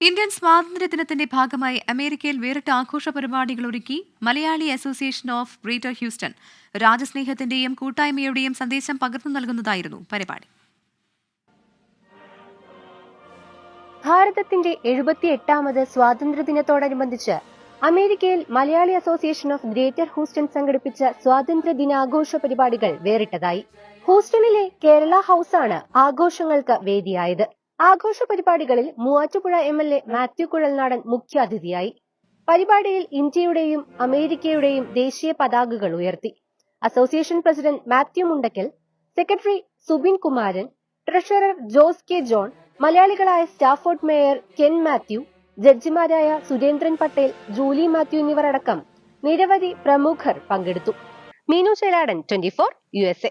Indian സ്വാതന്ത്ര്യദിനത്തിന്റെ ഭാഗമായി അമേരിക്കയിൽ വേറിട്ട ആഘോഷ പരിപാടികൾ ഒരുക്കി Malayali association of greater Houston. രാജസ്നേഹത്തിന്റെയും കൂട്ടായ്മയുടെയും സന്ദേശം പകർന്നു നൽകുന്നതായിരുന്നു പരിപാടി. ഭാരതത്തിന്റെ എഴുപത്തിയെട്ടാമത് സ്വാതന്ത്ര്യദിനത്തോടനുബന്ധിച്ച് അമേരിക്കയിൽ Malayali association of greater Houston സംഘടിപ്പിച്ച സ്വാതന്ത്ര്യ ദിനാഘോഷ പരിപാടികൾ വേറിട്ടതായി. ഹൂസ്റ്റണിലെ കേരള ഹൌസാണ് ആഘോഷങ്ങൾക്ക് വേദിയായത്. ആഘോഷ പരിപാടികളിൽ Muvattupuzha M L A Mathew Kuzhalnadan മുഖ്യാതിഥിയായി പരിപാടിയിൽ ഇന്ത്യയുടെയും അമേരിക്കയുടെയും ദേശീയ പതാകകൾ ഉയർത്തി. Association president Mathew Mundakkal secretary Subin Kumaran treasurer Jose K John മലയാളികളായ സ്റ്റാഫോർഡ് മേയർ കെൻ മാത്യു ജഡ്ജിമാരായ സുരേന്ദ്രൻ പട്ടേൽ ജൂലി മാത്യു എന്നിവരടക്കം നിരവധി പ്രമുഖർ പങ്കെടുത്തു. Meenu Cheladan twenty four U S A.